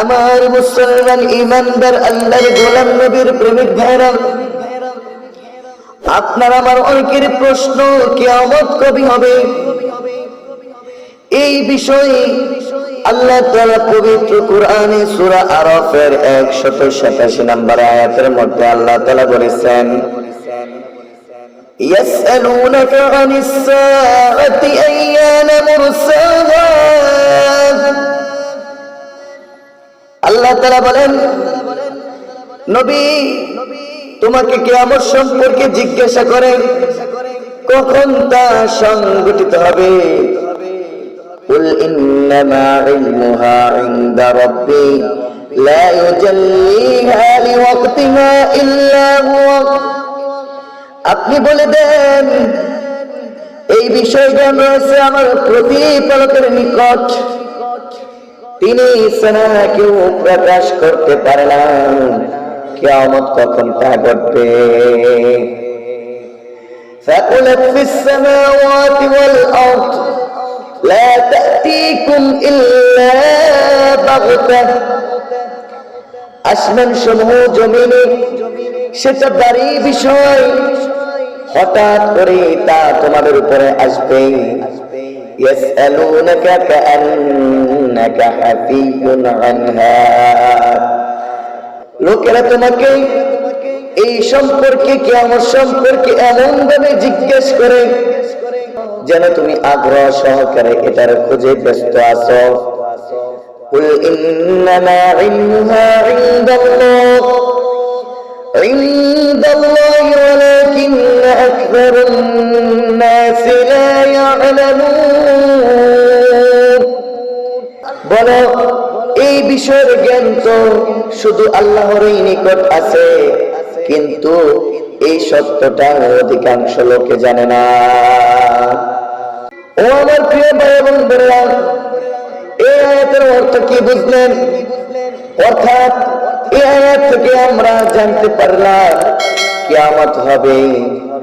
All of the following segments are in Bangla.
আমার মুসলমান ইমানদার আল্লাহর গোলাম নবীর প্রেমিক ভাইরা আপনার আমার অনেকের প্রশ্ন কিয়ামত কবি হবে এই বিষয়ে আল্লাহ তাআলা পবিত্র কোরআনে সূরা আরাফের 187 নম্বর আয়াতের মধ্যে আল্লাহ তাআলা বলেছেন يسألونك عن الساعة أيان مرساها তারা বলেন নবী তোমাকে কেমন সম্পর্কে জিজ্ঞাসা করেন কখন তা সংগঠিত হবে قل إنما علمها عند ربي لا يجليها لوقتها إلا هو আপনি বলে দেন এই বিষয় জ্ঞান রয়েছে আমার প্রতিপালকের নিকট তিনি সেনা কেউ প্রকাশ করতে পারে না কেয়ামত কখন তা ঘটবে ثقلت في السماوات والأرض لا تأتيكم إلا بغتة আসমান সমূহ জমিনে সেটা বাড়ি বিষয় হঠাৎ করে তা তোমাদের উপরে আসবে يسألونك كأنك حفي عنها লোকেরা তোমাকে এই সম্পর্কে কেমন সম্পর্কে এমন ভাবে জিজ্ঞেস করে যেন তুমি আগ্রহ সহকারে এটার খুঁজে ব্যস্ত আছো قل إنما علمها عند الله عند الله ولكن أكثر الناس لا يعلمون বলো, এই বিষয়ের জ্ঞান তো শুধু আল্লাহরই নিকট আছে, কিন্তু এই সত্যটা অধিকাংশ লোকে জানে না। ও আমার প্রিয় ভাই এবং বোনেরা, এই আয়াতের অর্থ কি বুঝলেন? অর্থাৎ, এই আয়াত থেকে আমরা জানতে পারলাম, কিয়ামত হবে,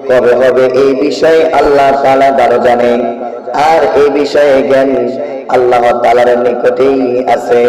কবে হবে, এই বিষয়ে আল্লাহ তাআলা ভালো জানে আর এই বিষয়ে জ্ঞান আল্লাহ তালার নিকটেই আছে।